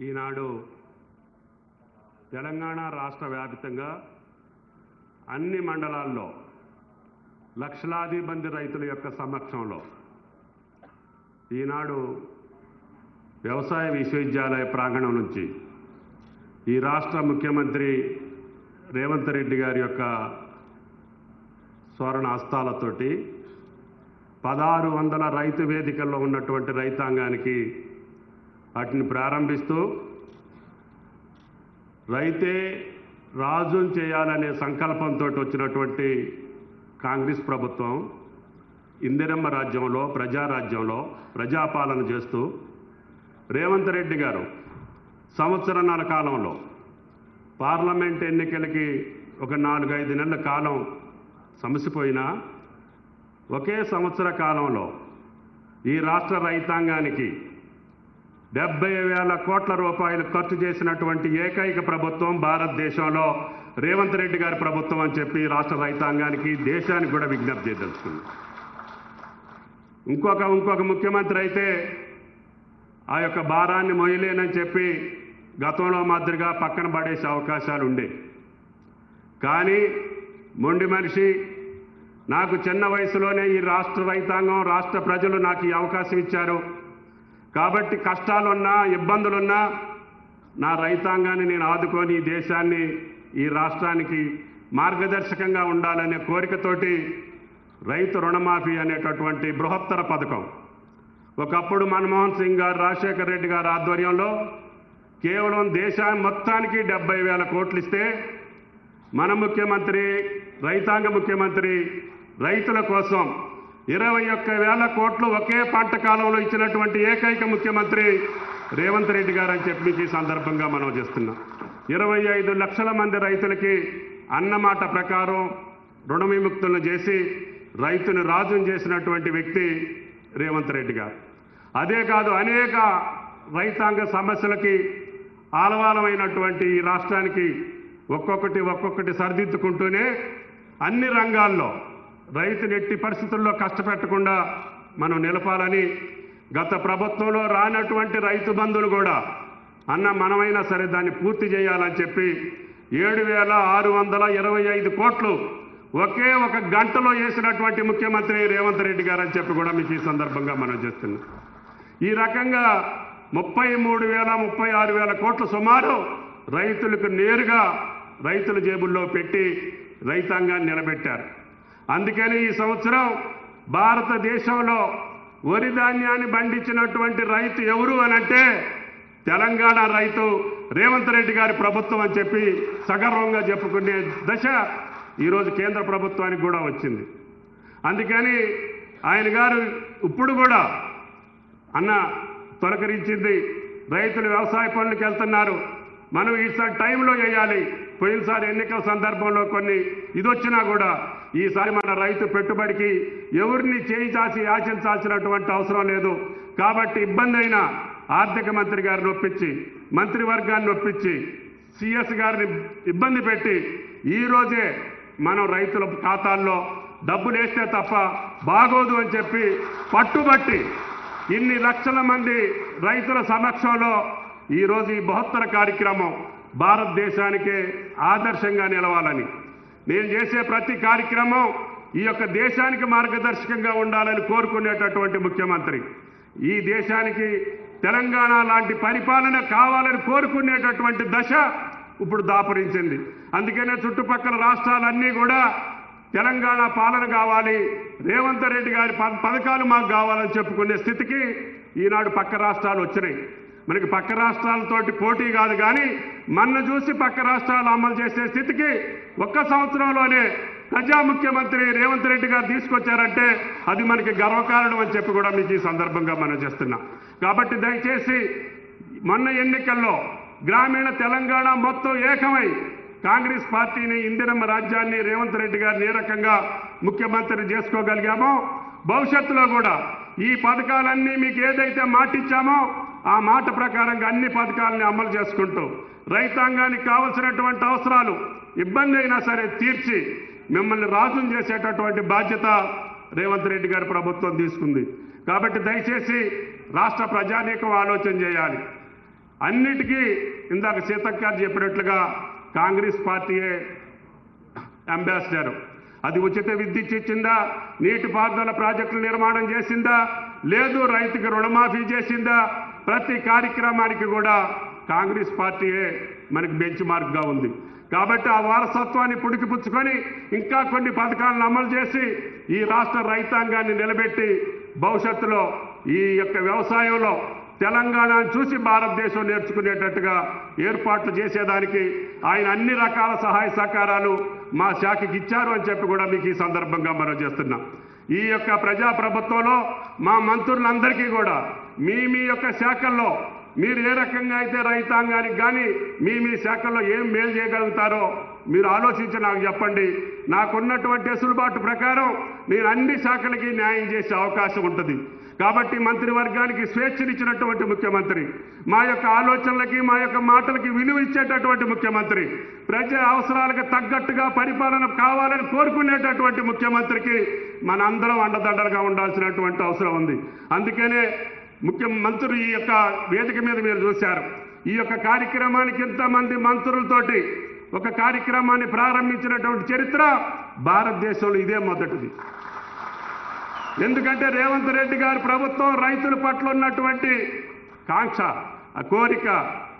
ఈనాడు తెలంగాణ రాష్ట్ర వ్యాపితంగా అన్ని మండలాల్లో లక్షలాది మంది రైతుల యొక్క సమక్షంలో ఈనాడు వ్యవసాయ విశ్వవిద్యాలయ ప్రాంగణం నుంచి ఈ రాష్ట్ర ముఖ్యమంత్రి రేవంత్ రెడ్డి గారి యొక్క స్వర్ణ హస్తాలతోటి పదహారు వందల రైతు వేదికల్లో ఉన్నటువంటి రైతాంగానికి వాటిని ప్రారంభిస్తూ రైతే రాజుం చేయాలనే సంకల్పంతో వచ్చినటువంటి కాంగ్రెస్ ప్రభుత్వం ఇందిరమ్మ రాజ్యంలో ప్రజారాజ్యంలో ప్రజాపాలన చేస్తూ రేవంత్ రెడ్డి గారు సంవత్సరన్నర కాలంలో పార్లమెంట్ ఎన్నికలకి ఒక నాలుగైదు నెలల కాలం సమసిపోయినా ఒకే సంవత్సర కాలంలో ఈ రాష్ట్ర రైతాంగానికి డెబ్బై వేల కోట్ల రూపాయలు ఖర్చు చేసినటువంటి ఏకైక ప్రభుత్వం భారతదేశంలో రేవంత్ రెడ్డి గారి ప్రభుత్వం అని చెప్పి రాష్ట్ర రైతాంగానికి దేశానికి కూడా విజ్ఞప్తి చేయదలుచుకుంది ఇంకొక ఇంకొక ముఖ్యమంత్రి అయితే ఆ యొక్క భారాన్ని మొయ్యలేనని చెప్పి గతంలో మాదిరిగా పక్కన పడేసే అవకాశాలు ఉండే. కానీ మొండి మనిషి నాకు చిన్న వయసులోనే ఈ రాష్ట్ర రైతాంగం రాష్ట్ర ప్రజలు నాకు ఈ అవకాశం ఇచ్చారు. కాబట్టి కష్టాలున్నా ఇబ్బందులున్నా నా రైతాంగాన్ని నేను ఆదుకొని ఈ దేశాన్ని ఈ రాష్ట్రానికి మార్గదర్శకంగా ఉండాలనే కోరికతోటి రైతు రుణమాఫీ అనేటటువంటి బృహత్తర పథకం. ఒకప్పుడు మన్మోహన్ సింగ్ గారు రాజశేఖర రెడ్డి గారి ఆధ్వర్యంలో కేవలం దేశాన్ని మొత్తానికి డెబ్బై వేల కోట్లు ఇస్తే మన ముఖ్యమంత్రి రైతాంగ ముఖ్యమంత్రి రైతుల కోసం ఇరవై ఒక్క వేల కోట్లు ఒకే పంట కాలంలో ఇచ్చినటువంటి ఏకైక ముఖ్యమంత్రి రేవంత్ రెడ్డి గారు అని చెప్పి ఈ సందర్భంగా మనం చేస్తున్నాం. ఇరవై ఐదు లక్షల మంది రైతులకి అన్నమాట ప్రకారం రుణ విముక్తులను చేసి రైతును రాజును చేసినటువంటి వ్యక్తి రేవంత్ రెడ్డి గారు. అదే కాదు అనేక రైతాంగ సమస్యలకి ఆలవాలమైనటువంటి ఈ రాష్ట్రానికి ఒక్కొక్కటి ఒక్కొక్కటి సరిదిద్దుకుంటూనే అన్ని రంగాల్లో రైతుని ఎట్టి పరిస్థితుల్లో కష్టపెట్టకుండా మనం నిలపాలని గత ప్రభుత్వంలో రానటువంటి రైతు బంధులు కూడా అన్న మనమైనా సరే దాన్ని పూర్తి చేయాలని చెప్పి ఏడు వేల ఆరు వందల ఇరవై ఐదు కోట్లు ఒకే ఒక గంటలో వేసినటువంటి ముఖ్యమంత్రి రేవంత్ రెడ్డి గారు అని చెప్పి కూడా మీకు ఈ సందర్భంగా మనం చేస్తున్నాం ఈ రకంగా ముప్పై మూడు వేల ముప్పై ఆరు వేల కోట్లు సుమారు రైతులకు నేరుగా రైతుల జేబుల్లో పెట్టి రైతాంగాన్ని నిలబెట్టారు. అందుకని ఈ సంవత్సరం భారతదేశంలో వరి ధాన్యాన్ని పండించినటువంటి రైతు ఎవరు అనంటే తెలంగాణ రైతు రేవంత్ రెడ్డి గారి ప్రభుత్వం అని చెప్పి సగర్వంగా చెప్పుకునే దశ ఈరోజు కేంద్ర ప్రభుత్వానికి కూడా వచ్చింది. అందుకని ఆయన గారు ఇప్పుడు కూడా అన్న తొలకరించింది రైతులు వ్యవసాయ పనులకు వెళ్తున్నారు మనం ఈసారి టైంలో వేయాలి పోయినసారి ఎన్నికల సందర్భంలో కొన్ని ఇదొచ్చినా కూడా ఈసారి మన రైతు పెట్టుబడికి ఎవరిని చేయి చాచి యాచించాల్సినటువంటి అవసరం లేదు. కాబట్టి ఇబ్బంది అయినా ఆర్థిక మంత్రి గారిని ఒప్పించి మంత్రివర్గాన్ని ఒప్పించి సిఎస్ గారిని ఇబ్బంది పెట్టి ఈరోజే మనం రైతుల ఖాతాల్లో డబ్బులు వేస్తే తప్ప బాగోదు అని చెప్పి పట్టుబట్టి ఇన్ని లక్షల మంది రైతుల సమక్షంలో ఈరోజు ఈ బహుత్తర కార్యక్రమం భారతదేశానికే ఆదర్శంగా నిలవాలని. నేను చేసే ప్రతి కార్యక్రమం ఈ యొక్క దేశానికి మార్గదర్శకంగా ఉండాలని కోరుకునేటటువంటి ముఖ్యమంత్రి. ఈ దేశానికి తెలంగాణ లాంటి పరిపాలన కావాలని కోరుకునేటటువంటి దశ ఇప్పుడు దాపురించింది. అందుకనే చుట్టుపక్కల రాష్ట్రాలన్నీ కూడా తెలంగాణ పాలన కావాలి రేవంత్ రెడ్డి గారి పథకాలు మాకు కావాలని చెప్పుకునే స్థితికి ఈనాడు పక్క రాష్ట్రాలు వచ్చినాయి. మనకి పక్క రాష్ట్రాలతోటి పోటీ కాదు కానీ మన చూసి పక్క రాష్ట్రాలు అమలు చేసే స్థితికి ఒక్క సంవత్సరంలోనే ప్రజా ముఖ్యమంత్రి రేవంత్ రెడ్డి గారు తీసుకొచ్చారంటే అది మనకి గర్వకారణం అని చెప్పి కూడా మీకు ఈ సందర్భంగా మనం చేస్తున్నాం. కాబట్టి దయచేసి మొన్న ఎన్నికల్లో గ్రామీణ తెలంగాణ మొత్తం ఏకమై కాంగ్రెస్ పార్టీని ఇందిరమ్మ రాజ్యాన్ని రేవంత్ రెడ్డి గారిని ఏ రకంగా ముఖ్యమంత్రి చేసుకోగలిగామో భవిష్యత్తులో కూడా ఈ పథకాలన్నీ మీకు ఏదైతే మాటిచ్చామో ఆ మాట ప్రకారంగా అన్ని పథకాలని అమలు చేసుకుంటూ రైతాంగానికి కావలసినటువంటి అవసరాలు ఇబ్బంది అయినా సరే తీర్చి మిమ్మల్ని రాజును చేసేటటువంటి బాధ్యత రేవంత్ రెడ్డి గారి ప్రభుత్వం తీసుకుంది. కాబట్టి దయచేసి రాష్ట్ర ప్రజానీకం ఆలోచన చేయాలి. అన్నిటికీ ఇందాక సీతక్క గారు చెప్పినట్లుగా కాంగ్రెస్ పార్టీయే అంబాసిడర్. అది ఉచిత విద్యుత్ ఇచ్చిందా? నీటిపారుదల ప్రాజెక్టులు నిర్మాణం చేసిందా? లేదు రైతుకి రుణమాఫీ చేసిందా? ప్రతి కార్యక్రమానికి కూడా కాంగ్రెస్ పార్టీయే మనకి బెంచ్ మార్క్గా ఉంది. కాబట్టి ఆ వారసత్వాన్ని పుడికిపుచ్చుకొని ఇంకా కొన్ని పథకాలను అమలు చేసి ఈ రాష్ట్ర రైతాంగాన్ని నిలబెట్టి భవిష్యత్తులో ఈ యొక్క వ్యవసాయంలో తెలంగాణను చూసి భారతదేశం నేర్చుకునేటట్టుగా ఏర్పాట్లు చేసేదానికి ఆయన అన్ని రకాల సహాయ సహకారాలు మా శాఖకి ఇచ్చారు అని చెప్పి కూడా మీకు ఈ సందర్భంగా మనం చేస్తున్నాం. ఈ యొక్క ప్రజాప్రభుత్వంలో మా మంత్రులందరికీ కూడా మీ మీ యొక్క శాఖల్లో మీరు ఏ రకంగా అయితే రైతాంగానికి కానీ మీ మీ శాఖల్లో ఏం మేలు చేయగలుగుతారో మీరు ఆలోచించి నాకు చెప్పండి. నాకున్నటువంటి వెసులుబాటు ప్రకారం నేను అన్ని శాఖలకి న్యాయం చేసే అవకాశం ఉంటుంది. కాబట్టి మంత్రివర్గానికి స్వేచ్ఛనిచ్చినటువంటి ముఖ్యమంత్రి మా యొక్క ఆలోచనలకి మా యొక్క మాటలకి విలువ ఇచ్చేటటువంటి ముఖ్యమంత్రి ప్రజా అవసరాలకు తగ్గట్టుగా పరిపాలన కావాలని కోరుకునేటటువంటి ముఖ్యమంత్రికి మనందరం అండదండలుగా ఉండాల్సినటువంటి అవసరం ఉంది. అందుకనే ముఖ్యమంత్రి ఈ యొక్క వేదిక మీద మీరు చూశారు. ఈ యొక్క కార్యక్రమానికి ఇంతమంది మంత్రులతోటి ఒక కార్యక్రమాన్ని ప్రారంభించినటువంటి చరిత్ర భారతదేశంలో ఇదే మొదటిది. ఎందుకంటే రేవంత్ రెడ్డి గారి ప్రభుత్వం రైతుల పట్ల ఉన్నటువంటి కాంక్ష కోరిక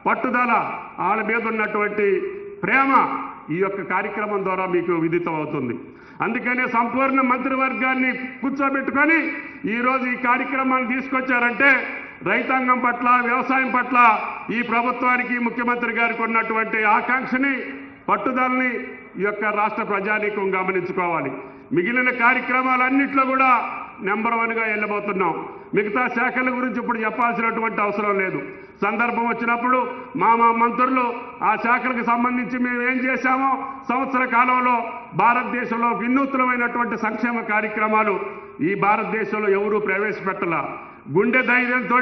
పట్టుదల వాళ్ళ మీద ఉన్నటువంటి ప్రేమ ఈ యొక్క కార్యక్రమం ద్వారా మీకు విదితం అవుతుంది అందుకనే సంపూర్ణ మంత్రివర్గాన్ని కూర్చోబెట్టుకొని ఈరోజు ఈ కార్యక్రమాన్ని తీసుకొచ్చారంటే రైతాంగం పట్ల వ్యవసాయం పట్ల ఈ ప్రభుత్వానికి ముఖ్యమంత్రి గారికి ఉన్నటువంటి ఆకాంక్షని పట్టుదలని ఈ యొక్క రాష్ట్ర ప్రజానీకం గమనించుకోవాలి. మిగిలిన కార్యక్రమాలన్నింటిలో కూడా నెంబర్ వన్గా వెళ్ళబోతున్నాం. మిగతా శాఖల గురించి ఇప్పుడు చెప్పాల్సినటువంటి అవసరం లేదు. సందర్భం వచ్చినప్పుడు మా మా మంత్రులు ఆ శాఖలకు సంబంధించి మేము ఏం చేశామో సంవత్సర కాలంలో భారతదేశంలో వినూత్నమైనటువంటి సంక్షేమ కార్యక్రమాలు ఈ భారతదేశంలో ఎవరూ ప్రవేశపెట్టల. గుండె ధైర్యంతో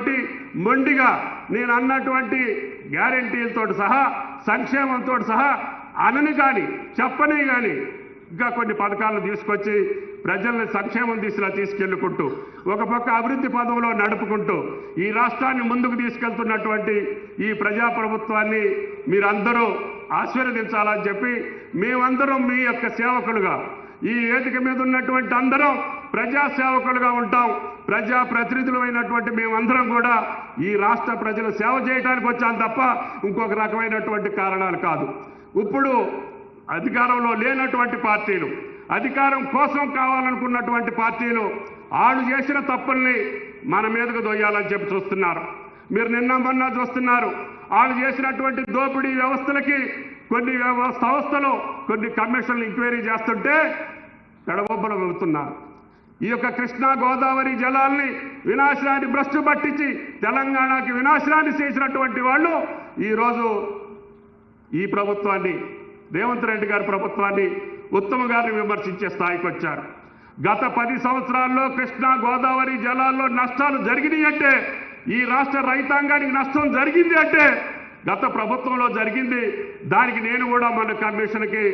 మొండిగా నేను అన్నటువంటి గ్యారంటీలతో సహా సంక్షేమంతో సహా అనని కానీ చెప్పని కానీ ఇంకా కొన్ని పథకాలను తీసుకొచ్చి ప్రజల్ని సంక్షేమం దిశలా తీసుకెళ్ళుకుంటూ ఒక పక్క అభివృద్ధి పదంలో నడుపుకుంటూ ఈ రాష్ట్రాన్ని ముందుకు తీసుకెళ్తున్నటువంటి ఈ ప్రజాప్రభుత్వాన్ని మీరందరూ ఆశీర్వదించాలని చెప్పి మేమందరం మీ యొక్క సేవకులుగా ఈ వేదిక మీద ఉన్నటువంటి అందరం ప్రజా సేవకులుగా ఉంటాం. ప్రజా ప్రతినిధులమైనటువంటి మేమందరం కూడా ఈ రాష్ట్ర ప్రజలు సేవ చేయడానికి వచ్చాం తప్ప ఇంకొక రకమైనటువంటి కారణాలు కాదు. ఇప్పుడు అధికారంలో లేనటువంటి పార్టీలు అధికారం కోసం కావాలనుకున్నటువంటి పార్టీలు వాళ్ళు చేసిన తప్పుల్ని మన మీదకు దొయ్యాలని చెప్పి చూస్తున్నారు. మీరు నిన్న మొన్న చూస్తున్నారు. వాళ్ళు చేసినటువంటి దోపిడీ వ్యవస్థలకి కొన్ని సంస్థలు కొన్ని కమిషన్లు ఎంక్వైరీ చేస్తుంటే గడబొబ్బలు వెళుతున్నారు. ఈ యొక్క కృష్ణా గోదావరి జలాల్ని వినాశనాన్ని భ్రష్టు పట్టించి తెలంగాణకి వినాశనాన్ని చేసినటువంటి వాళ్ళు ఈరోజు ఈ ప్రభుత్వాన్ని రేవంత్ రెడ్డి గారి ప్రభుత్వాన్ని ఉత్తమ గారిని విమర్శించే స్థాయికి వచ్చారు. గత పది సంవత్సరాల్లో కృష్ణా గోదావరి జలాల్లో నష్టాలు జరిగినాయి అంటే ఈ రాష్ట్ర రైతాంగానికి నష్టం జరిగింది అంటే గత ప్రభుత్వంలో జరిగింది. దానికి నేను కూడా మన కమిషన్కి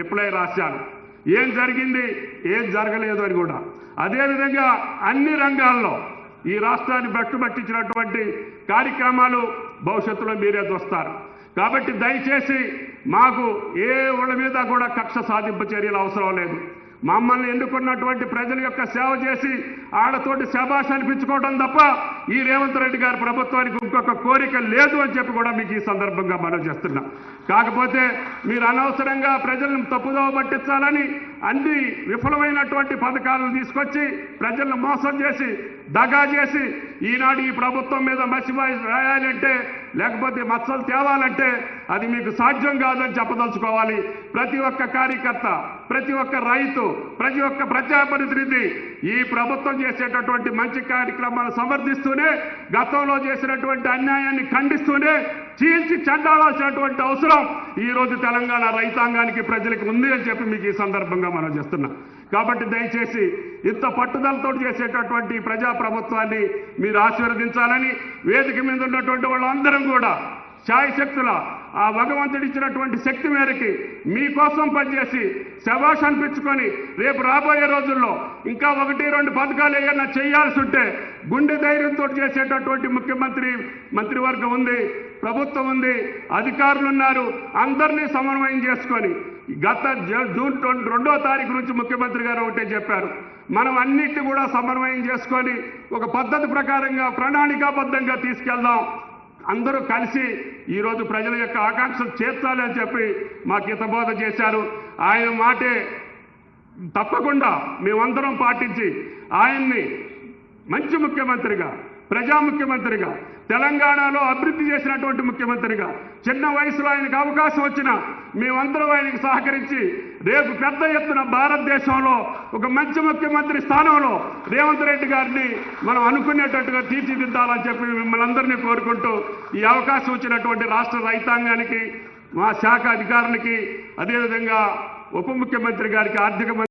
రిప్లై రాశాను. ఏం జరిగింది? ఏం జరగలేదు అని కూడా. అదేవిధంగా అన్ని రంగాల్లో ఈ రాష్ట్రాన్ని బట్టుబట్టించినటువంటి కార్యక్రమాలు భవిష్యత్తులో మీరే చూస్తారు. కాబట్టి దయచేసి మాకు ఏ ఒళ్ళ మీద కూడా కక్ష సాధింపు చర్యలు అవసరం లేదు. మమ్మల్ని ఎన్నుకున్నటువంటి ప్రజల యొక్క సేవ చేసి ఆడతోటి శబాష్ అనిపించుకోవడం తప్ప ఈ రేవంత్ రెడ్డి గారి ప్రభుత్వానికి ఇంకొక కోరిక లేదు అని చెప్పి కూడా మీకు ఈ సందర్భంగా మనం చేస్తున్నాం. కాకపోతే మీరు అనవసరంగా ప్రజలను తప్పుదోవ పట్టించాలని అన్ని విఫలమైనటువంటి పథకాలను తీసుకొచ్చి ప్రజలను మోసం చేసి దగా చేసి ఈనాడు ఈ ప్రభుత్వం మీద మసిబాయి రాయాలంటే లేకపోతే మచ్చలు తేవాలంటే అది మీకు సాధ్యం కాదని చెప్పదలుచుకోవాలి. ప్రతి ఒక్క కార్యకర్త ప్రతి ఒక్క రైతు ప్రతి ఒక్క ప్రజాప్రతినిధి ఈ ప్రభుత్వం చేసేటటువంటి మంచి కార్యక్రమాలు సమర్థిస్తూనే గతంలో చేసినటువంటి అన్యాయాన్ని ఖండిస్తూనే చీల్చి చెండాల్సినటువంటి అవసరం ఈరోజు తెలంగాణ రైతాంగానికి ప్రజలకు ఉంది అని చెప్పి మీకు ఈ సందర్భంగా మనం చేస్తున్నాం. కాబట్టి దయచేసి ఇంత పట్టుదలతో చేసేటటువంటి ప్రజాప్రభుత్వాన్ని ప్రజా ప్రభుత్వాన్ని మీరు ఆశీర్వదించాలని వేదిక మీద ఉన్నటువంటి వాళ్ళందరం కూడా శాయశక్తుల ఆ భగవంతుడిచ్చినటువంటి శక్తి మేరకి మీకోసం పనిచేసి శవాష్ అనిపించుకొని రేపు రాబోయే రోజుల్లో ఇంకా ఒకటి రెండు పథకాలు ఏమైనా చేయాల్సి ఉంటే గుండె ధైర్యంతో చేసేటటువంటి ముఖ్యమంత్రి మంత్రివర్గం ఉంది ప్రభుత్వం ఉంది అధికారులు ఉన్నారు అందరినీ సమన్వయం చేసుకొని గత జూన్ ట్వం- రెండో తారీఖు నుంచి ముఖ్యమంత్రి గారు ఒకటే చెప్పారు. మనం అన్నిటిని కూడా సమన్వయం చేసుకొని ఒక పద్ధతి ప్రకారంగా ప్రణాళికాబద్ధంగా తీసుకెళ్దాం. అందరూ కలిసి ఈరోజు ప్రజల యొక్క ఆకాంక్షలు చేర్చాలి అని చెప్పి మాకు హితబోధ చేశారు. ఆయన మాటే తప్పకుండా మేమందరం పాటించి ఆయన్ని మంచి ముఖ్యమంత్రిగా ప్రజా ముఖ్యమంత్రిగా తెలంగాణలో అభివృద్ధి చేసినటువంటి ముఖ్యమంత్రిగా చిన్న వయసులో ఆయనకు అవకాశం వచ్చినా మేమందరం ఆయనకు సహకరించి రేపు పెద్ద ఎత్తున భారతదేశంలో ఒక మంచి ముఖ్యమంత్రి స్థానంలో రేవంత్ రెడ్డి గారిని మనం అనుకునేటట్టుగా తీర్చిదిద్దాలని చెప్పి మిమ్మల్ని అందరినీ కోరుకుంటూ ఈ అవకాశం వచ్చినటువంటి రాష్ట్ర రైతాంగానికి మా శాఖ అధికారులకి అదేవిధంగా ఉప ముఖ్యమంత్రి గారికి ఆర్థిక మంత్రి